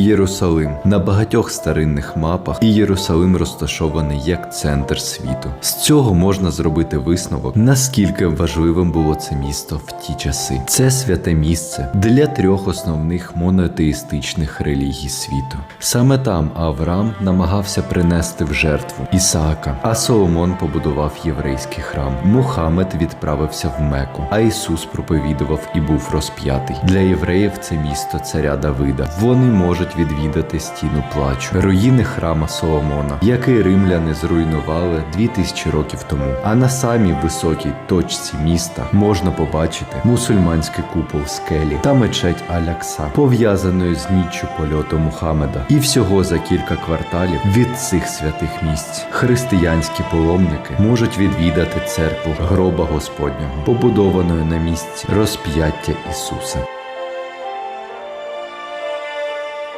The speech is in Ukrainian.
Єрусалим. На багатьох старинних мапах і Єрусалим розташований як центр світу. З цього можна зробити висновок, наскільки важливим було це місто в ті часи. Це святе місце для трьох основних монотеїстичних релігій світу. Саме там Авраам намагався принести в жертву Ісаака, а Соломон побудував єврейський храм. Мухаммед відправився в Меку, а Ісус проповідував і був розп'ятий. Для євреїв це місто царя Давида. Вони можуть відвідати стіну плачу, руїни храма Соломона, який римляни зруйнували 2000 років тому. А на самій високій точці міста можна побачити мусульманський купол скелі та мечеть Алякса, пов'язаною з ніччю польоту Мухаммеда. І всього за кілька кварталів від цих святих місць християнські паломники можуть відвідати церкву гроба Господнього, побудованою на місці розп'яття Ісуса.